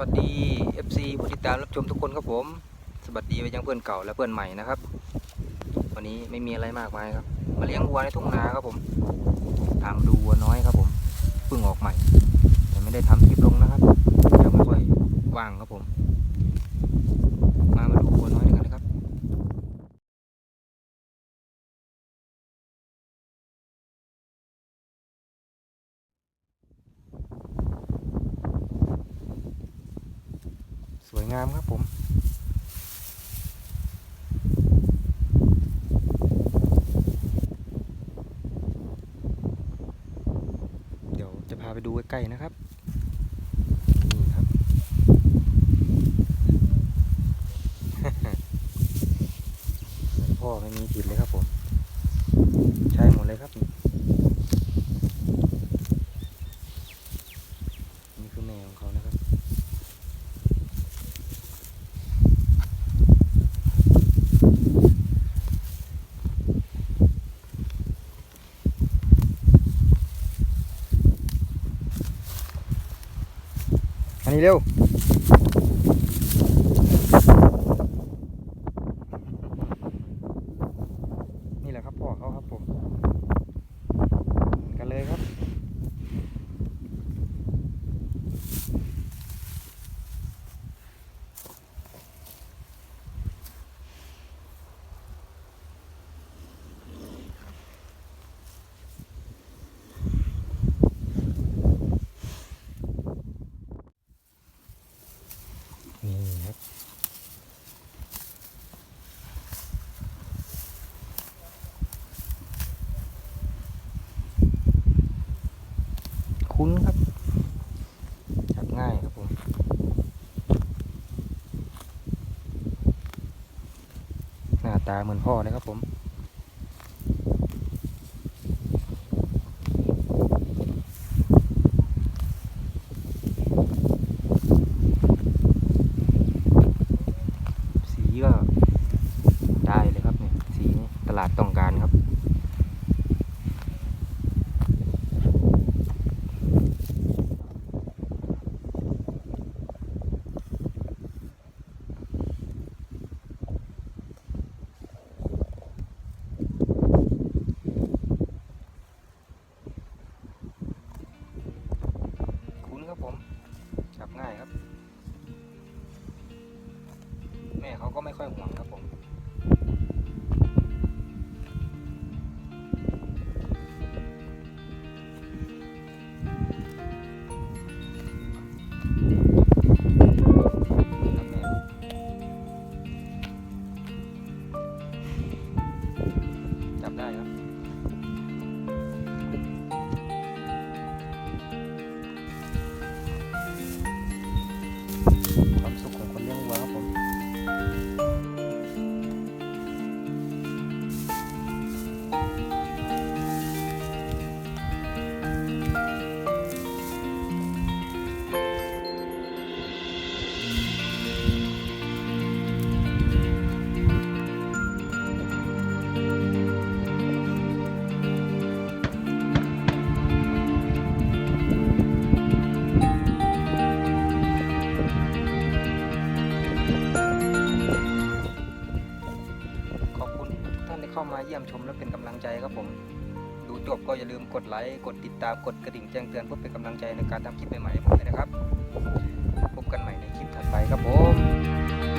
วัสดี FC ผู้ติดตามรับชมทุกคนครับผม สวัสดีไปยังเพื่อนเก่าและเพื่อนใหม่นะครับ วันนี้ไม่มีอะไรมากมายครับ มาเลี้ยงวัวในทุ่งนาครับผมตามดูวัวน้อยครับผมเพิ่งออกใหม่แต่ไม่ได้ทำคลิปลงนะครับยังไม่ค่อยว่างครับผม มามาดูวัวน้อยด้ วยกันนะครับสวยงามครับผมเดี๋ยวจะพาไปดูใกล้ๆนะครับ นี่ครับ พ่อไม่มีผิดเลยครับผม ใช่หมดเลยครับ นี่คือแม่ของเขานะครับ อันนี้เร็ว นี่แหละครับพ่อเขาครับผมเหมือนกันเลยครับ นี่ครับ คุ้นครับ จับง่ายครับผมหน้าตาเหมือนพ่อเลยครับผม เขาก็ไม่ค่อยห่วงครับผม เข้ามาเยี่ยมชมและเป็นกำลังใจครับผม ดูจบก็อย่าลืมกดไลค์กดติดตามกดกระดิ่งแจ้งเตือนเพื่อเป็นกำลังใจในการทำคลิปใหม่ๆผมด้ยนะครับพบกันใหม่ในคลิปถัดไปครับผม